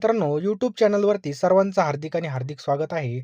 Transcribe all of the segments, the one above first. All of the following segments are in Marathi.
मित्रांनो यूट्यूब चॅनलवरती सर्वांचं हार्दिक आणि हार्दिक स्वागत आहे.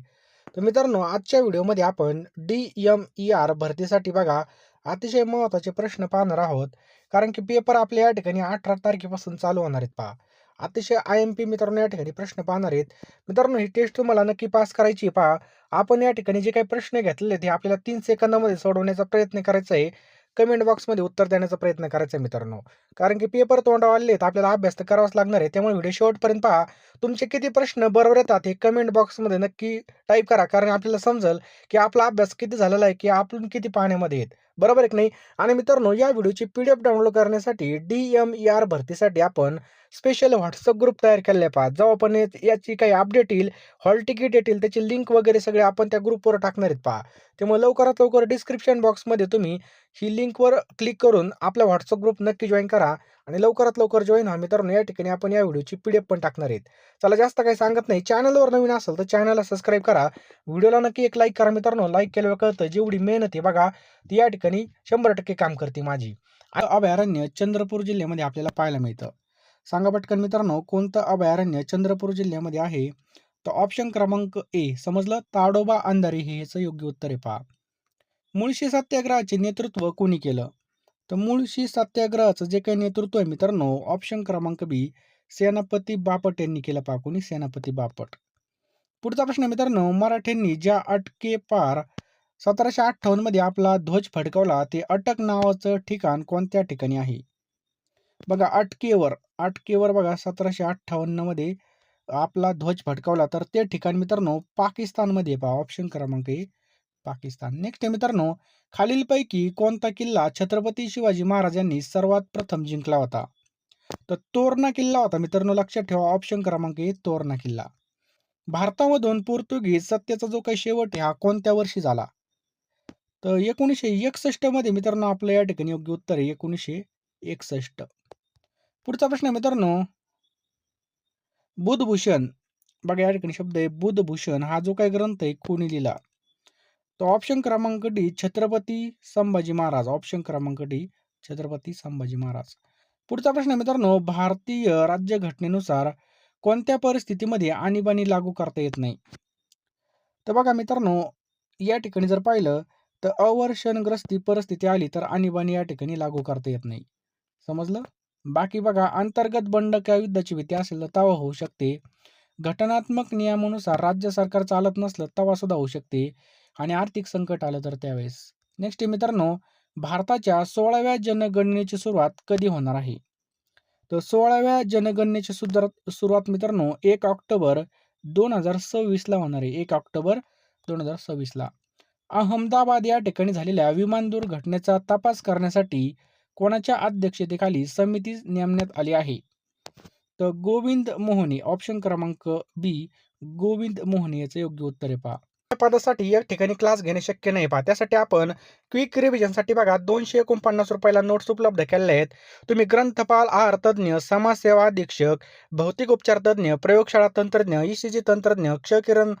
तर मित्रांनो आजच्या व्हिडिओमध्ये आपण डी एम ई आर भरतीसाठी बघा अतिशय महत्त्वाचे प्रश्न पाहणार आहोत. कारण की पेपर आपल्या या ठिकाणी अठरा तारखेपासून चालू होणार आहेत पहा. अतिशय आय एम पी मित्रांनो या ठिकाणी प्रश्न पाहणार आहेत. मित्रांनो ही टेस्ट तुम्हाला नक्की पास करायची पहा. आपण या ठिकाणी जे काही प्रश्न घेतलेले आहेत हे आपल्याला तीन सेकंदामध्ये सोडवण्याचा प्रयत्न करायचा आहे. कमेंट बॉक्समध्ये उत्तर देण्याचा प्रयत्न करायचा मित्रांनो. कारण की पेपर तोंडावर आले आहेत आपल्याला अभ्यास तर करावाच लागणार आहे. त्यामुळे व्हिडिओ शेवटपर्यंत पहा. तुमचे किती प्रश्न बरोबर येतात हे कमेंट बॉक्समध्ये नक्की टाईप करा. कारण आपल्याला समजेल की आपला अभ्यास किती झालेला आहे की आपण किती पाहण्यामध्ये येत बरोबर एक नाही? आणि मित्रांनो या व्हिडिओची पी डी एफ डाउनलोड करण्यासाठी डी एम ई आर भरतीसाठी आपण स्पेशल व्हॉट्सअप ग्रुप तयार केलेला आहे पहा. जेव्हा आपण याची काही अपडेट येईल हॉल तिकीट येतील त्याची लिंक वगैरे सगळे आपण त्या ग्रुपवर टाकणार आहेत पहा. त्यामुळे लवकरात लवकर डिस्क्रिप्शन बॉक्समध्ये तुम्ही ही लिंकवर क्लिक करून आपला व्हॉट्सअप ग्रुप नक्की जॉईन करा. आणि लवकरात लवकर जॉईन व्हा. मित्रांनो या ठिकाणी आपण या व्हिडिओची पी डी एफ पण टाकणार आहेत. चला जास्त काही सांगत नाही. चॅनलवर नवीन असेल तर चॅनलला सबस्क्राईब करा. व्हिडिओला नक्की एक लाईक करा मित्रांनो. लाईक केल्यावर कळतं जेवढी मेहनत आहे बघा ती या ठिकाणी शंभर टक्के काम करते माझी. अभयारण्य चंद्रपूर जिल्ह्यामध्ये आपल्याला पाहायला मिळतं. सांगा पटकन मित्रांनो कोणतं अभयारण्य चंद्रपूर जिल्ह्यामध्ये आहे? तर ऑप्शन क्रमांक ए समजलं? ताडोबा अंधारी हे याचं योग्य उत्तर आहे पहा. मुळशी सत्याग्रहाचे नेतृत्व कोणी केलं? तर मुळशी सत्याग्रहाचं जे काही नेतृत्व आहे मित्रांनो ऑप्शन क्रमांक बी सेनापती बापट यांनी केला पहा कोणी सेनापती बापट. पुढचा प्रश्न मित्रांनो मराठ्यांनी ज्या अटके पार सतराशे अठ्ठावन्नमध्ये आपला ध्वज फडकवला ते अटक नावाचं ठिकाण कोणत्या ठिकाणी आहे? बघा अटकेवर अटकेवर बघा सतराशे अठ्ठावन्नमध्ये आपला ध्वज फडकवला तर ते ठिकाण मित्रांनो पाकिस्तानमध्ये पहा ऑप्शन क्रमांक आहे पाकिस्तान नेक्स्ट आहे मित्रांनो खालीलपैकी कोणता किल्ला छत्रपती शिवाजी महाराजांनी सर्वात प्रथम जिंकला होता? तर तोरणा किल्ला होता मित्रांनो लक्षात ठेवा ऑप्शन क्रमांक एक तोरणा किल्ला. भारतामधून पोर्तुगीज सत्तेचा जो काही शेवट आहे हा कोणत्या वर्षी झाला? तर एकोणीसशे एकसष्टमध्ये मित्रांनो आपलं या ठिकाणी योग्य उत्तर आहे एकोणीसशे एकसष्ट. पुढचा प्रश्न आहे मित्रांनो बुधभूषण. बघा या ठिकाणी शब्द आहे बुधभूषण. हा जो काही ग्रंथ आहे कोणी लिहिला? तर ऑप्शन क्रमांक डी छत्रपती संभाजी महाराज. ऑप्शन क्रमांक डी छत्रपती संभाजी महाराज. पुढचा प्रश्न आहे मित्रांनो भारतीय राज्यघटनेनुसार कोणत्या परिस्थितीमध्ये आणीबाणी लागू करता येत नाही? तर बघा मित्रांनो या ठिकाणी जर पाहिलं तर अवर्षणग्रस्ती परिस्थिती आली तर आणीबाणी या ठिकाणी लागू करता येत नाही. समजलं? बाकी बघा अंतर्गत बंड किंवा युद्धाची भीती असेल तर तवा होऊ शकते. घटनात्मक नियमानुसार राज्य सरकार चालत नसलं तवा सुद्धा होऊ शकते. आणि आर्थिक संकट आलं तर त्यावेळेस. नेक्स्ट मित्रांनो भारताच्या सोळाव्या जनगणनेची सुरुवात कधी होणार आहे? तर सोळाव्या जनगणनेची सुधार सुरुवात मित्रांनो एक ऑक्टोबर दोन हजार सव्वीसला होणार आहे. एक ऑक्टोबर दोन हजार सव्वीसला. अहमदाबाद या ठिकाणी झालेल्या विमान दुर्घटनेचा तपास करण्यासाठी कोणाच्या अध्यक्षतेखाली समिती नेमण्यात आली आहे? तर गोविंद मोहने ऑप्शन क्रमांक बी गोविंद मोहने याचं योग्य उत्तर आहे पहा. पदासाठी एक ठिकाणी क्लास घेणे शक्य नाही पहा. त्यासाठी आपण क्विक रिव्हिजनसाठी बघा दोनशे एकोणपन्नास रुपयाला नोट्स उपलब्ध केलेल्या आहेत. तुम्ही ग्रंथपाल आहार तज्ज्ञ समाजसेवा अधीक्षक भौतिक उपचार तज्ज्ञ प्रयोगशाळा तंत्रज्ञ ईसीजी तंत्रज्ञ क्षकिरण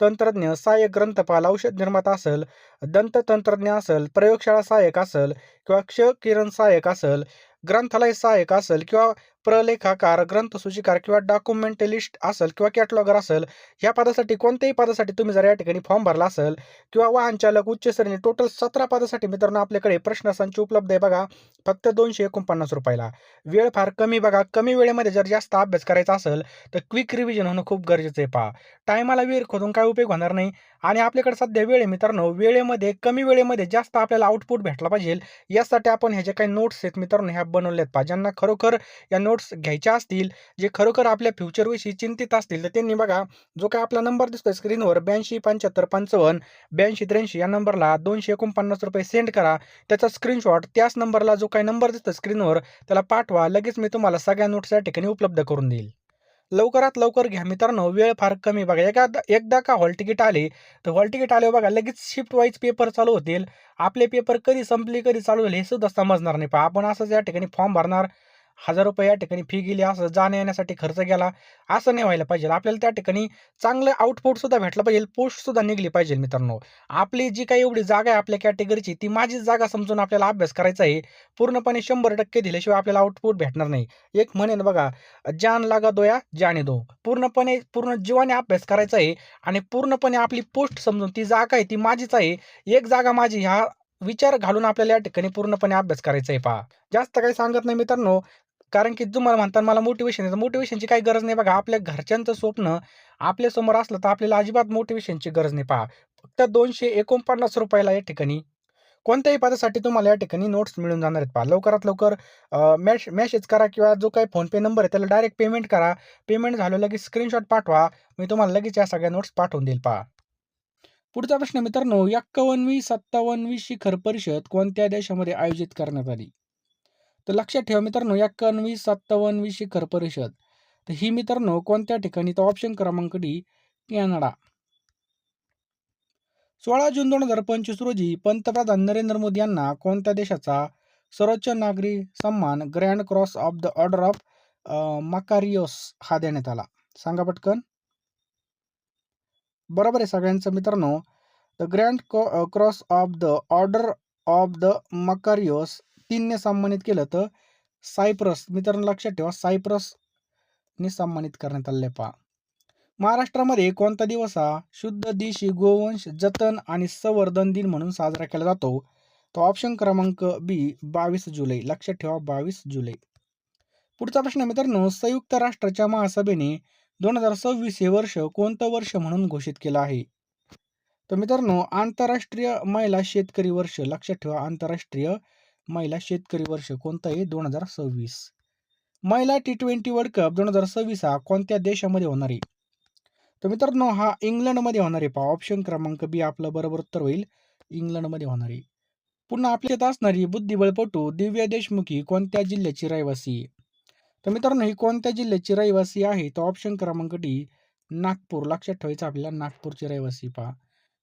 तंत्रज्ञ सहाय्यक ग्रंथपाल औषध निर्माता असेल दंत तंत्रज्ञ असेल प्रयोगशाळा सहाय्यक असेल किंवा क्ष किरण सहाय्यक असेल ग्रंथालय सहाय्यक असेल किंवा प्रलेखाकार ग्रंथसूचीकार किंवा डॉक्युमेंटलिस्ट असेल किंवा कॅटलॉगर असेल या पदासाठी कोणत्याही पदासाठी तुम्ही जर या ठिकाणी फॉर्म भरला असेल किंवा वाहन चालक उच्च श्रेणी टोटल सतरा पदासाठी मित्रांनो आपल्याकडे प्रश्नसंच उपलब्ध आहे बघा. फक्त दोनशे एकोणपन्नास रुपयाला. वेळ फार कमी बघा. कमी वेळेमध्ये जर जास्त अभ्यास करायचा असेल तर क्विक रिव्हिजन होणं खूप गरजेचं आहे पहा. टायमाला वेळ खोदून काय उपयोग होणार नाही. आणि आपल्याकडे सध्या वेळ आहे मित्रांनो. वेळेमध्ये कमी वेळेमध्ये जास्त आपल्याला आउटपुट भेटला पाहिजे. यासाठी आपण ह्या जे काही नोट्स आहेत मित्रांनो ह्या बनवल्यात पहा. ज्यांना खरोखर या नोट्स घ्यायच्या असतील जे खरोखर आपल्या फ्युचरविषयी चिंतित असतील तर त्यांनी बघा जो काय आपला नंबर दिसतोय स्क्रीनवर ब्याऐंशी पंच्याहत्तर पंचावन्न ब्याऐंशी त्र्याऐंशी या नंबरला दोनशे एकोणपन्नास रुपये सेंड करा. त्याचा स्क्रीनशॉट त्याच नंबरला जो काही नंबर दिसतो स्क्रीनवर त्याला पाठवा. लगेच मी तुम्हाला सगळ्या नोट्स या ठिकाणी उपलब्ध करून देईल. लवकरात लवकर घ्या मित्रांनो. वेळ फार कमी बघा. एखादा एकदा का हॉल तिकीट आले तर हॉल तिकीट आले बघा लगेच शिफ्ट वाईज पेपर चालू होतील. आपले पेपर कधी संपले कधी चालू झाले हे सुद्धा समजणार नाही. पहा आपण असंच या ठिकाणी फॉर्म भरणार. हजार रुपये या ठिकाणी फी गेली असं जाण्या येण्यासाठी खर्च गेला असं नाही व्हायला पाहिजे. आपल्याला त्या ठिकाणी चांगलं आउटपुट सुद्धा भेटलं पाहिजे पोस्ट सुद्धा निघली पाहिजे मित्रांनो. आपली जी काही एवढी जागा आहे आपल्या कॅटेगरीची ती माझीच जागा समजून आपल्याला अभ्यास करायचा आहे. पूर्णपणे शंभर टक्के दिल्याशिवाय आपल्याला आउटपुट भेटणार नाही. एक म्हणेन बघा जान लागा दोया जाने दो. पूर्णपणे पूर्ण जीवाने अभ्यास करायचा आहे आणि पूर्णपणे आपली पोस्ट समजून ती जागा आहे ती माझीच आहे. एक जागा माझी ह्या विचार घालून आपल्याला या ठिकाणी पूर्णपणे अभ्यास करायचा आहे पहा. जास्त काही सांगत नाही मित्रांनो. कारण की तुम्हाला म्हणतात मला मोटिवेशन आहे मोटिवेशनची काही गरज नाही बघा. आपल्या घरच्यांचं स्वप्न आपल्यासमोर असलं तर आपल्याला अजिबात मोटिवेशनची गरज नाही पहा. फक्त दोनशे एकोणपन्नास रुपयाला या ठिकाणी कोणत्याही पदासाठी तुम्हाला या ठिकाणी नोट्स मिळून जाणार आहेत पहा. लवकरात लवकर मॅश मॅसेज करा किंवा जो काही फोनपे नंबर आहे त्याला डायरेक्ट पेमेंट करा. पेमेंट झालं लगेच स्क्रीनशॉट पाठवा. मी तुम्हाला लगेच या सगळ्या नोट्स पाठवून देईल पहा. पुढचा प्रश्न मित्रांनो एक्कावन्नवी सत्तावन्नवी शिखर परिषद कोणत्या देशामध्ये आयोजित करण्यात आली? तर लक्षात ठेवा मित्रांनो एक्कावन्नवी सत्तावन्नवी शिखर परिषद तर ही मित्रांनो कोणत्या ठिकाणी? तर ऑप्शन क्रमांक डी कॅनडा. सोळा जून दोन हजार पंचवीस रोजी पंतप्रधान नरेंद्र मोदी यांना कोणत्या देशाचा सर्वोच्च नागरी सन्मान grand cross of the order of Makarios हा देण्यात आला? सांगा पटकन. बरोबर आहे सगळ्यांचं मित्रांनो. The grand cross of the order of the Makarios तीनने सन्मानित केलं तर सायप्रस मित्रांनो लक्षात ठेवा. सायप्रसने सन्मानित करण्यात आले पहा. महाराष्ट्रामध्ये कोणता दिवस हा? शुद्ध देशी गोवंश जतन आणि संवर्धन दिन म्हणून साजरा केला जातो. तो ऑप्शन क्रमांक बी बावीस जुलै. लक्षात ठेवा बावीस जुलै. पुढचा प्रश्न मित्रांनो. संयुक्त राष्ट्राच्या महासभेने दोन हजार सव्वीस हे वर्ष कोणतं वर्ष म्हणून घोषित केलं आहे? तर मित्रांनो आंतरराष्ट्रीय महिला शेतकरी वर्ष लक्षात ठेवा आंतरराष्ट्रीय महिला शेतकरी वर्ष कोणतं आहे दोन हजार सव्वीस. महिला टी ट्वेंटी वर्ल्ड कप दोन हजार सव्वीस हा कोणत्या देशामध्ये होणार आहे? तर मित्रांनो हा इंग्लंडमध्ये होणार आहे. पहा ऑप्शन क्रमांक बी आपलं बरोबर उत्तर होईल. इंग्लंडमध्ये होणार आहे. पुन्हा आपल्यात असणारी बुद्धिबळपटू दिव्या देशमुखी कोणत्या जिल्ह्याची रहिवासी आहे? तर मित्रांनो ही कोणत्या जिल्ह्याची रहिवासी आहे? तर ऑप्शन क्रमांक डी नागपूर. लक्षात ठेवायचं आपल्याला नागपूरची रहिवासी पहा.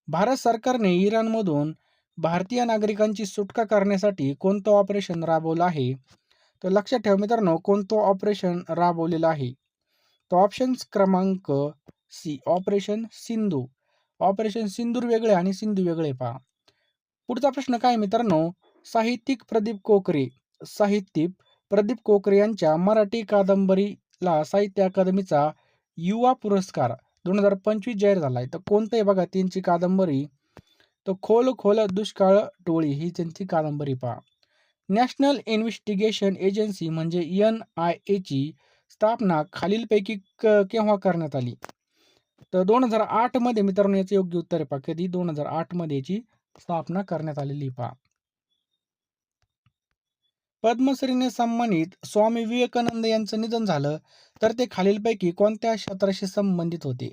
भारत सरकारने इराणमधून भारतीय नागरिकांची सुटका करण्यासाठी कोणतं ऑपरेशन राबवलं आहे? तर लक्षात ठेवा मित्रांनो कोणतं ऑपरेशन राबवलेलं आहे? तर ऑप्शन क्रमांक C operation Sindhu. Operation Sindoor वेगळे आणि सिंधू वेगळे पहा. पुढचा प्रश्न काय मित्रांनो? साहित्यिक प्रदीप कोकरे साहित्यिक प्रदीप कोकरे यांच्या मराठी कादंबरीला साहित्य अकादमीचा युवा पुरस्कार दोन हजार पंचवीस जाहीर झाला आहे तर कोणतंही बघा त्यांची कादंबरी? तर खोल खोल दुष्काळ टोळी ही त्यांची कादंबरी पहा. नॅशनल इन्व्हेस्टिगेशन एजन्सी म्हणजे एन आय एची स्थापना खालीलपैकी क केव्हा करण्यात आली? तर दोन हजार आठमध्ये मित्रांनो याचं योग्य उत्तर आहे पहा. कधी? दोन हजार आठमध्ये याची स्थापना करण्यात आलेली पहा. पद्मश्रीने सन्मानित स्वामी विवेकानंद यांचं निधन झालं तर ते खालीलपैकी कोणत्या क्षेत्राशी संबंधित होते?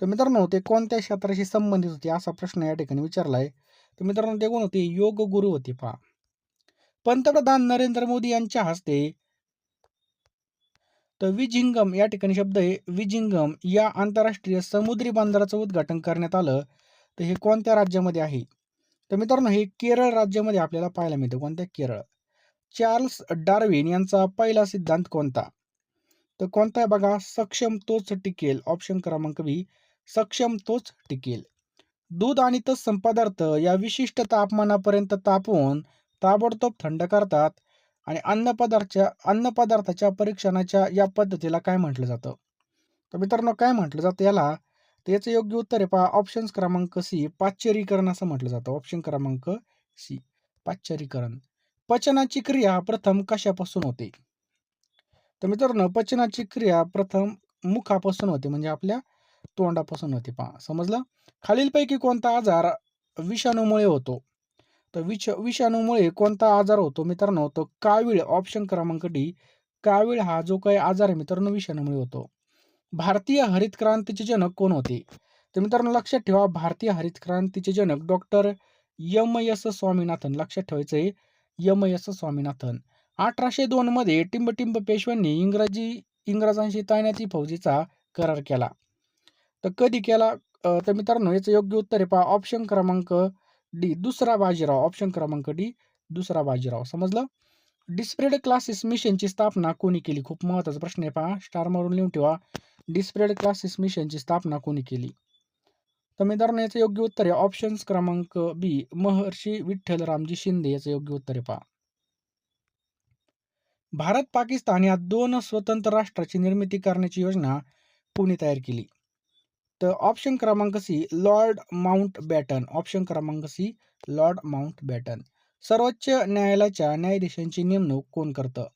तर मित्रांनो ते कोणत्या क्षेत्राशी संबंधित होते असा प्रश्न या ठिकाणी विचारलाय. तर मित्रांनो ते कोण होते? योग गुरु होते पहा. पंतप्रधान नरेंद्र मोदी यांच्या हस्ते तर विजिंगम या ठिकाणी शब्द आहे. विजिंगम या आंतरराष्ट्रीय समुद्री बंदराचं उद्घाटन करण्यात आलं. तर हे कोणत्या राज्यामध्ये आहे? तर मित्रांनो हे केरळ राज्यामध्ये आपल्याला पाहायला मिळतं. कोणत्या? केरळ. चार्ल्स डार्विन यांचा पहिला सिद्धांत कोणता? तर कोणता आहे बघा? सक्षम तोच टिकेल. ऑप्शन क्रमांक बी सक्षम तोच टिकेल. दूध आणि तत्सम पदार्थ या विशिष्ट तापमानापर्यंत तापवून ताबडतोब थंड करतात आणि अन्नपदार्थच्या अन्नपदार्थाच्या परीक्षणाच्या या पद्धतीला काय म्हटलं जातं? तर मित्रांनो काय म्हटलं जातं याला? तर याचं योग्य उत्तर आहे पहा. ऑप्शन्स क्रमांक सी. पाश्चरीकरण असं म्हटलं जातं. ऑप्शन क्रमांक सी. पाश्चरीकरण पचनाची क्रिया प्रथम कशापासून होते? तर मित्रांनो पचनाची क्रिया प्रथम मुखापासून होते म्हणजे आपल्या तोंडापासून होते पहा. समजलं? खालीलपैकी कोणता आजार विषाणूमुळे होतो? तर विष विषाणूमुळे कोणता आजार होतो मित्रांनो? तो कावीळ ऑप्शन क्रमांक डी कावीळ हा जो काही आजार आहे मित्रांनो विषाणूमुळे होतो. भारतीय हरित क्रांतीचे जनक कोण होते? तर मित्रांनो लक्षात ठेवा भारतीय हरित क्रांतीचे जनक डॉक्टर यम एस स्वामीनाथन. लक्षात ठेवायचं आहे यम एस स्वामीनाथन. अठराशे दोनमध्ये टिंबटिंब पेशव्यांनी इंग्रजी इंग्रजांशी तायनाची फौजीचा करार केला. तर कधी केला? तर मित्रांनो याचं योग्य उत्तर आहे पहा ऑप्शन क्रमांक डी दुसरा बाजीराव. ऑप्शन क्रमांक डी दुसरा बाजीराव. समजलं? डिस्प्रेड क्लासेस मिशनची स्थापना कोणी केली? खूप महत्त्वाचा प्रश्न आहे पहा. स्टार मारून लिहून ठेवा. डिस्प्रेड क्लासेस मिशनची स्थापना कोणी केली? तर मित्रांनो याचं योग्य उत्तर आहे. ऑप्शन्स क्रमांक बी महर्षी विठ्ठल रामजी शिंदे याचं योग्य उत्तर आहे पहा. भारत पाकिस्तान या दोन स्वतंत्र राष्ट्राची निर्मिती करण्याची योजना कोणी तयार केली. तर ऑप्शन क्रमांक C Lord Mountbatten option क्रमांक सी लॉर्ड माउंट बॅटन सर्वोच्च न्यायालयाच्या न्यायाधीशांची नेमणूक कोण करतं?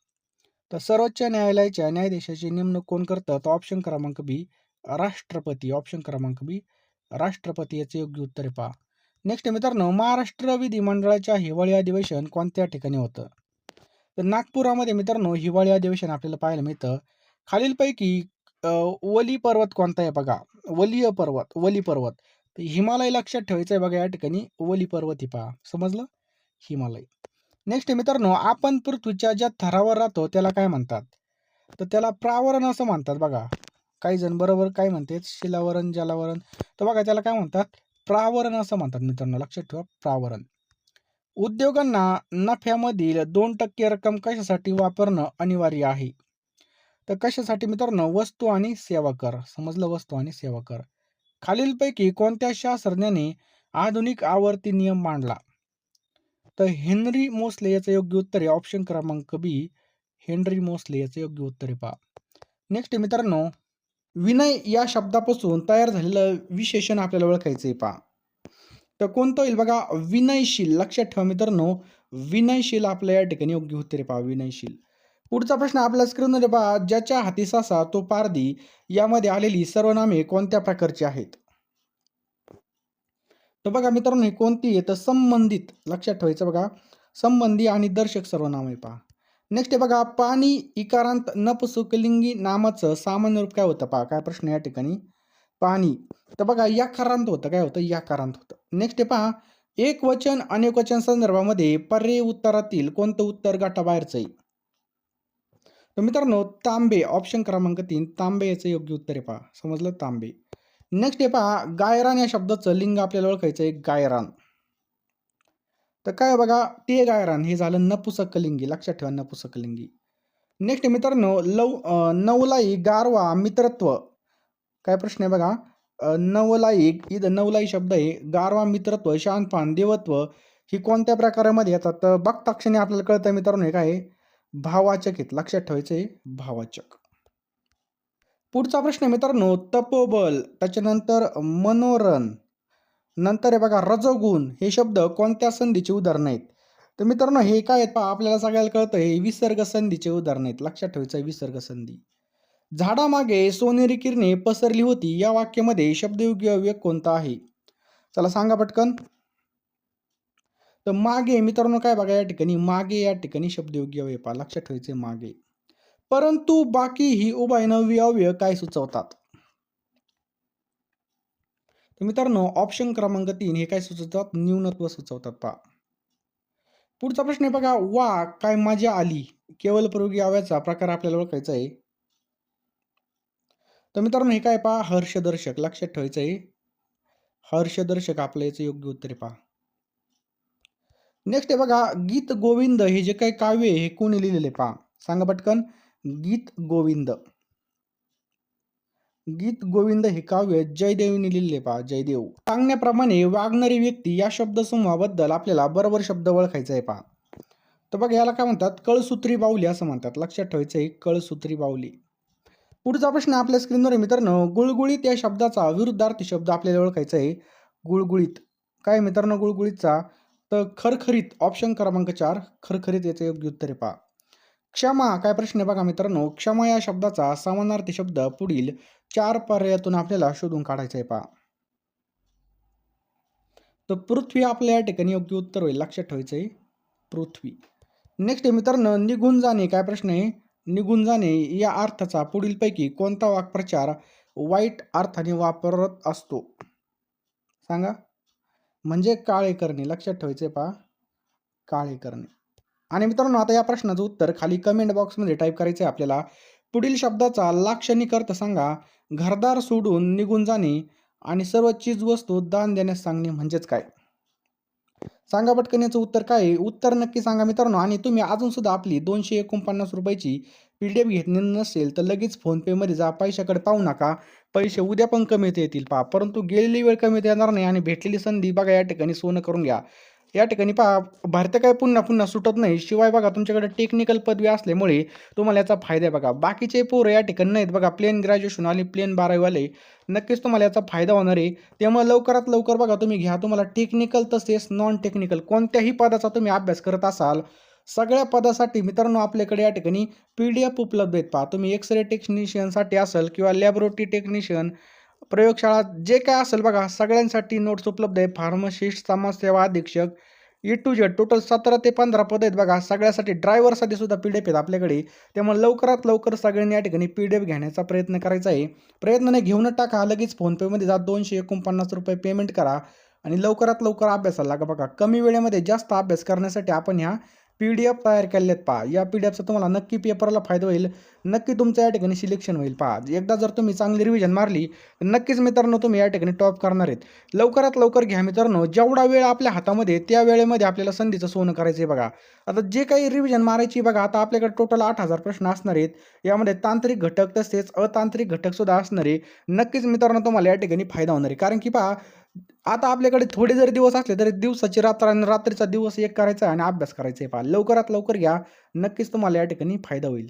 तर सर्वोच्च न्यायालयाच्या न्यायाधीशाची नेमणूक कोण करतं? तर ऑप्शन क्रमांक बी राष्ट्रपती. ऑप्शन क्रमांक बी राष्ट्रपती याचे योग्य उत्तर पहा. नेक्स्ट मित्रांनो महाराष्ट्र विधिमंडळाच्या हिवाळी अधिवेशन कोणत्या ठिकाणी होतं? तर नागपुरामध्ये मित्रांनो हिवाळी अधिवेशन आपल्याला पाहायला मिळतं. खालीलपैकी वली पर्वत कोणता आहे बघा. वलीय पर्वत वली पर्वत. तर हिमालय लक्षात ठेवायचं आहे बघा या ठिकाणी. वली पर्वत ही पहा. समजलं? हिमालय. नेक्स्ट मित्रांनो आपण पृथ्वीच्या ज्या थरावर राहतो त्याला काय म्हणतात? तर त्याला प्रावरण असं म्हणतात बघा. काही जण बरोबर काय म्हणतात शिलावरण जलावरण. तर बघा त्याला काय म्हणतात? प्रावरण असं म्हणतात मित्रांनो. लक्षात ठेवा प्रावरण. उद्योगांना नफ्यामधील दोन टक्के रक्कम कशासाठी वापरणं अनिवार्य आहे? तर कशासाठी मित्रांनो? वस्तू आणि सेवा कर. समजलं? वस्तू आणि सेवा कर. खालीलपैकी कोणत्या शास्त्रज्ञाने आधुनिक आवर्ती नियम मांडला? तर हेनरी मोसले याचं योग्य उत्तर आहे. ऑप्शन क्रमांक बी. हेनरी मोसले याचं योग्य उत्तर आहे पहा. नेक्स्ट मित्रांनो. विनय या शब्दापासून तयार झालेलं विशेषण आपल्याला ओळखायचं आहे पहा. तर कोणतं होईल बघा? विनयशील. लक्षात ठेवा मित्रांनो. विनयशील आपल्या या ठिकाणी योग्य होते रे पहा. विनयशील. पुढचा प्रश्न आपल्या स्क्रीनवर पहा. ज्याच्या हाती सासा तो पारधी यामध्ये आलेली सर्व नामे कोणत्या प्रकारची आहेत? तर बघा मित्रांनो हे कोणती आहे? तर संबंधित. लक्षात ठेवायचं बघा. संबंधी आणि दर्शक सर्वनामे पहा. नेक्स्ट आहे बघा पाणी इकारांत नपसुकलिंगी नामाचं सामान्य रूप काय होतं? पहा काय प्रश्न या ठिकाणी? पाणी. तर बघा याकारांत होतं. काय होतं? याकारांत होतं. नेक्स्ट आहे पहा एक वचन अनेक वचन संदर्भामध्ये पर्याय उत्तरातील कोणतं उत्तर गाठाबाहेरचं आहे? तर मित्रांनो तांबे ऑप्शन क्रमांक तीन तांबे याचं योग्य उत्तर आहे पहा. समजलं? तांबे. नेक्स्ट आहे पहा गायरान या शब्दाचं लिंग आपल्याला ओळखायचं आहे गायरान. तर काय बघा ते गायरान हे झालं नपुसकलिंगी लक्षात ठेवा नपुसकलिंगी. नेक्स्ट मित्रांनो लव नवलाई गारवा मित्रत्व. काय प्रश्न आहे बघा? नवलाई इथं नवलाई शब्द आहे गारवा मित्रत्व शानपान देवत्व. ही कोणत्या प्रकारामध्ये येतात? तर बघताक्षणी आपल्याला कळतं मित्रांनो हे काय आहे? भावाचक आहेत. लक्षात ठेवायचं आहे भावाचक. पुढचा प्रश्न आहे मित्रांनो तपोबल. त्याच्यानंतर मनोरन. नंतर हे बघा रजोगुण हे शब्द कोणत्या संधीचे उदाहरण आहेत? तर मित्रांनो हे काय आहेत? पहा आपल्याला सगळ्याला कळतं हे विसर्ग संधीचे उदाहरण आहेत. लक्षात ठेवायचं आहे विसर्ग संधी. झाडामागे सोनेरी किरणे पसरली होती. या वाक्यामध्ये शब्दयोग्य अव्यय कोणता आहे? चला सांगा पटकन. तर मागे मित्रांनो काय बघा या ठिकाणी मागे या ठिकाणी शब्दयोग्य अव्यय पहा लक्षात ठेवायचे मागे. परंतु बाकी ही उभयनव्य अव्यय काय सुचवतात? तर मित्रांनो ऑप्शन क्रमांक तीन हे काय सुचवतात? न्यूनत्व सुचवतात पहा. पुढचा प्रश्न आहे बघा वा काय मजा आली. केवळ प्रयोगी आव्याचा प्रकार आपल्याला ओळखायचा आहे. तर मित्रांनो हे काय पहा? हर्षदर्शक. लक्षात ठेवायचं आहे. हर्षदर्शक आपलं याचं योग्य उत्तर आहे पहा. नेक्स्ट आहे बघा गीत गोविंद हे जे काही काव्य आहे हे कोणी लिहिलेले पहा. सांगा पटकन. गीत गोविंद. गीत गोविंद हे काव्य जयदेवने लिहिले पहा जयदेव. सांगण्याप्रमाणे वागणारी व्यक्ती या शब्दसमूहाबद्दल आपल्याला बरोबर शब्द ओळखायचा आहे पहा तर बघा याला काय म्हणतात? कळसूत्री बाहुली असं म्हणतात. लक्षात ठेवायचं आहे कळसूत्री बाहुली. पुढचा प्रश्न आपल्या स्क्रीनवर आहे मित्रांनो. गुळगुळीत या शब्दाचा विरुद्धार्थी शब्द आपल्याला ओळखायचा आहे गुळगुळीत. काय मित्रांनो गुळगुळीतचा? तर खरखरीत ऑप्शन क्रमांक चार खरखरीत याचं योग्य उत्तर आहे पहा क्षमा काय प्रश्न आहे बघा मित्रांनो. क्षमा या शब्दाचा समानार्थी शब्द पुढील चार पर्यायातून आपल्याला शोधून काढायचा आहे पहा. तर पृथ्वी आपल्या या ठिकाणी योग्य उत्तर होईल लक्षात ठेवायचं आहे पृथ्वी. नेक्स्ट आहे मित्रांनो निघून जाणे काय प्रश्न आहे? निघून जाणे या अर्थाचा पुढीलपैकी कोणता वाक्प्रचार वाईट अर्थाने वापरत असतो? सांगा. म्हणजे काळे करणे लक्षात ठेवायचे पहा. काळे करणे. आणि मित्रांनो आता या प्रश्नाचं उत्तर खाली कमेंट बॉक्समध्ये टाईप करायचं आहे आपल्याला. पुढील शब्दाचा लाक्षणिक अर्थ सांगा. घरदार सोडून निघून जाणे आणि सर्व चीज वस्तू दान देण्यास सांगणे म्हणजेच काय? सांगा पटकन याचं उत्तर काय आहे? उत्तर नक्की सांगा मित्रांनो. आणि तुम्ही अजून सुद्धा आपली दोनशे एकोणपन्नास रुपयाची पी डी एफ घेतली नसेल तर लगेच फोनपेमध्ये जा. पैशाकडे पाहू नका. पैसे उद्या पण कमीत येतील पहा. परंतु गेलेली वेळ कमीत येणार नाही आणि भेटलेली संधी बघा या ठिकाणी सोनं करून घ्या. या ठिकाणी पहा भारतीय काय पुन्हा पुन्हा सुटत नाही. शिवाय बघा तुमच्याकडे टेक्निकल पदवी असल्यामुळे तुम्हाला याचा फायदा आहे बघा. बाकीचे पोरं या ठिकाणी नाहीत बघा. प्लेन ग्रॅज्युएशन आले प्लेन बारावीवाले. नक्कीच तुम्हाला याचा फायदा होणार आहे. त्यामुळे लवकरात लवकर बघा तुम्ही घ्या. तुम्हाला टेक्निकल तसेच नॉन टेक्निकल कोणत्याही पदाचा तुम्ही अभ्यास करत असाल सगळ्या पदासाठी मित्रांनो आपल्याकडे या ठिकाणी पी डी एफ उपलब्ध आहेत. पहा तुम्ही एक्सरे टेक्निशियनसाठी असेल किंवा लॅबोरेटरी टेक्निशियन प्रयोगशाळा जे काय असेल बघा सगळ्यांसाठी नोट्स उपलब्ध आहे. फार्मसिस्ट समाजसेवा अधीक्षक ई टू जेड टोटल सतरा ते पंधरा पद आहेत बघा. सगळ्यासाठी ड्रायव्हरसाठी सुद्धा पी डी एफ आहेत आपल्याकडे. त्यामुळे लवकरात लवकर सगळ्यांनी या ठिकाणी पी डी एफ घेण्याचा प्रयत्न करायचा आहे. प्रयत्न नाही घेऊन टाका लगेच फोनपेमध्ये जा. दोनशे एकोणपन्नास रुपये पेमेंट करा. आणि लवकरात लवकर अभ्यासाला लागा बघा. कमी वेळेमध्ये जास्त अभ्यास करण्यासाठी आपण ह्या पी डी एफ तयार केलेले आहेत पहा. या पी डी एफचा तुम्हाला नक्की पेपरला फायदा होईल. नक्की तुमचं या ठिकाणी सिलेक्शन होईल. पहा. एकदा जर तुम्ही चांगली रिव्हिजन मारली तर नक्कीच मित्रांनो तुम्ही या ठिकाणी टॉप करणार आहेत. लवकरात लवकर घ्या मित्रांनो. जेवढा वेळ आपल्या हातामध्ये त्या वेळेमध्ये आपल्याला संधीचं सोनं करायचं आहे बघा. आता जे काही रिव्हिजन मारायची बघा आता आपल्याकडे टोटल आठ हजार प्रश्न असणार आहेत. यामध्ये तांत्रिक घटक तसेच अतांत्रिक घटकसुद्धा असणारे नक्कीच मित्रांनो तुम्हाला या ठिकाणी फायदा होणार आहे. कारण की पहा आता आपल्याकडे थोडे जरी दिवस असले तरी दिवसाची रात्र आणि रात्रीचा दिवस एक करायचा आहे आणि अभ्यास करायचा आहे पहा. लवकरात लवकर घ्या. नक्कीच तुम्हाला या ठिकाणी फायदा होईल.